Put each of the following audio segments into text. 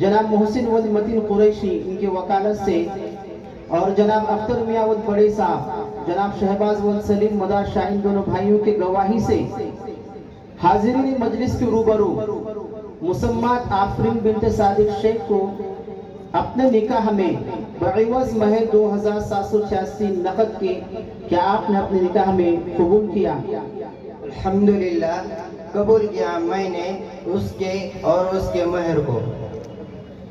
جناب محسن ود متین قریشی ان کے وکالت سے اور جناب اختر میاں ود بڑے صاحب، جناب شہباز ود سلیم مدار شاہین دونوں بھائیوں کی گواہی سے حاضرین مجلس کے روبرو مسمات آفرین بنت صادق شیخ کو اپنے نکاح میں بعوض مہ دو ہزار سات سو چھیاسی نقد کے، کیا آپ نے اپنے نکاح میں قبول کیا؟ الحمدللہ، قبول کیا میں نے اس کے اور اس کے مہر کو۔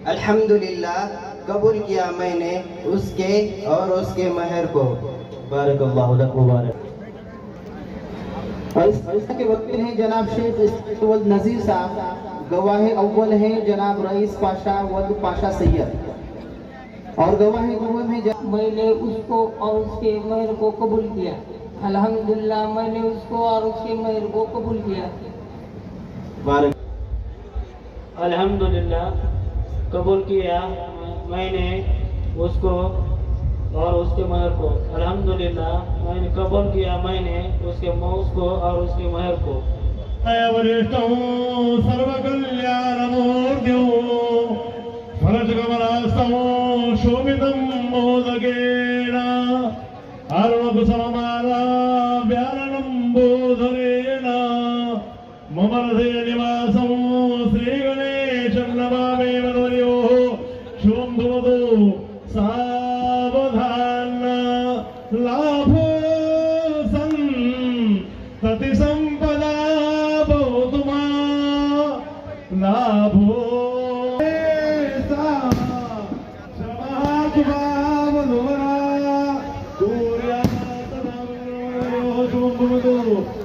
الحمدللہ، قبول کیا میں نے اس کے اور اس کے مہر کو۔ بارک اللہ مبارک اور اس کے وکیل ہیں جناب شیف شیخ نظیر صاحب۔ گواہ اول ہیں جناب رئیس پاشا ود پاشا سید۔ اور گواہ اول ہیں میں نے اس کو اور اس کے مہر کو قبول کیا۔ الحمدللہ میں نے اس کو اور اس کے مہر کو قبول کیا۔ الحمدللہ قبول کیا۔ میں نے اس کو اور اس کے مہر کو۔ الحمدللہ میں نے قبول کیا۔ میں نے اس کے موس کو اور اس کے مہر کو۔ شوبدم موزگینا అరుణకు సమమాలా ری گنے شام شو لا سن ستی سمپت لو سا شو